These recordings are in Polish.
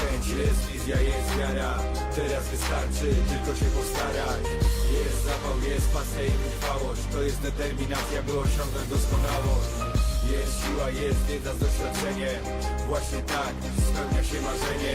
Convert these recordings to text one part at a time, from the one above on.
chęć, jest wizja, jest wiara. Teraz wystarczy tylko się postarać. Jest zapał, jest pasja i wytrwałość. To jest determinacja, by osiągnąć doskonałość. Jest siła, jest wiedza, doświadczenie Właśnie tak spełnia się marzenie.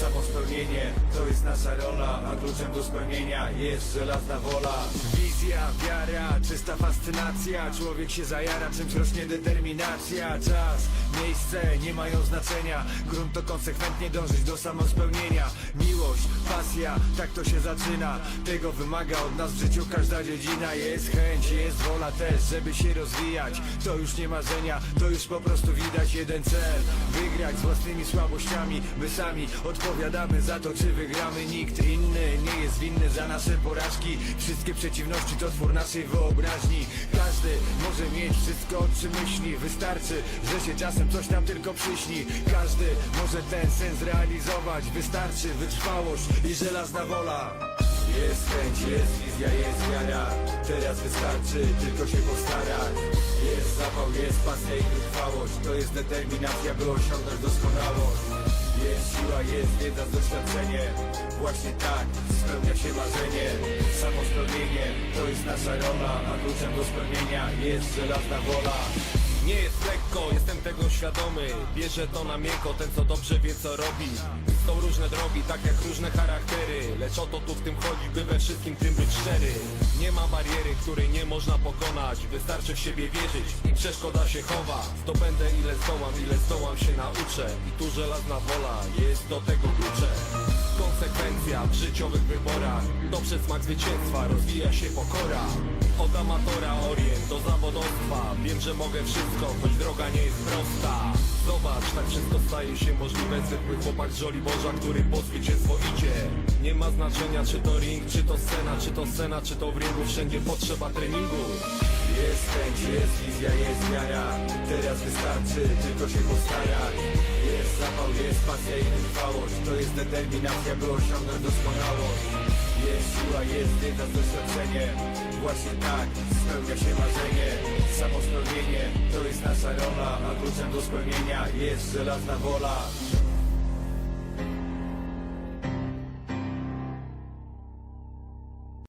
Samospełnienie jest nasza rola. A kluczem do spełnienia jest żelazna wola. Wizja, wiara, czysta fascynacja. Człowiek się zajara, czymś rośnie determinacja. Czas, miejsce nie mają znaczenia. Grunt to konsekwentnie dążyć do samospełnienia. Miłość, pasja, tak to się zaczyna. Tego wymaga od nas w życiu każda dziedzina. Jest chęć, jest wola też, żeby się rozwijać. To już nie marzenia, to już po prostu widać jeden cel. Wygrać z własnymi słabościami. My sami odpowiadamy za to, czy wygramy. Nikt inny nie winny za nasze porażki. Wszystkie przeciwności to twór naszej wyobraźni. Każdy może mieć wszystko, o czym myśli. Wystarczy, że się czasem coś nam tylko przyśni. Każdy może ten sen zrealizować Wystarczy wytrwałość i żelazna wola. Jest chęć, jest wizja, jest wiara. Teraz wystarczy tylko się postarać. Jest zapał, jest pasja i wytrwałość To jest determinacja, by osiągnąć doskonałość Jest siła, jest wiedza, doświadczenie Właśnie tak spełnia się marzenie. Samospełnienie to jest nasza rola A kluczem do spełnienia jest żelazna wola Nie jest lekko, jestem tego świadomy. Bierze to na miękko, ten co dobrze wie co robi. Są różne drogi, tak jak różne charaktery. Lecz o to tu w tym chodzi, by we wszystkim tym być szczery. Nie ma bariery, której nie można pokonać. Wystarczy w siebie wierzyć i przeszkoda się chowa. Zdobędę ile zdołam, ile zdołam się nauczę. I tu żelazna wola, jest do tego klucze. Konsekwencja w życiowych wyborach To przez smak zwycięstwa rozwija się pokora. Od amatora orient do zawodowstwa Wiem, że mogę wszystko, choć droga nie jest prosta. Zobacz, tak wszystko staje się możliwe. Zwykły chłopak z Żoliborza, który po zwycięstwo idzie. Nie ma znaczenia, czy to ring, czy to scena Czy to scena, czy to w ringu. Wszędzie potrzeba treningu. Jest chęć, jest wizja, jest wiara Teraz wystarczy tylko się postarać Jest zapał, jest pasja i wytrwałość To jest determinacja, by osiągnąć doskonałość Jest siła, jest wiedza, doświadczenie Właśnie tak spełnia się marzenie. Samospełnienie to jest nasza rola A kluczem do spełnienia jest żelazna wola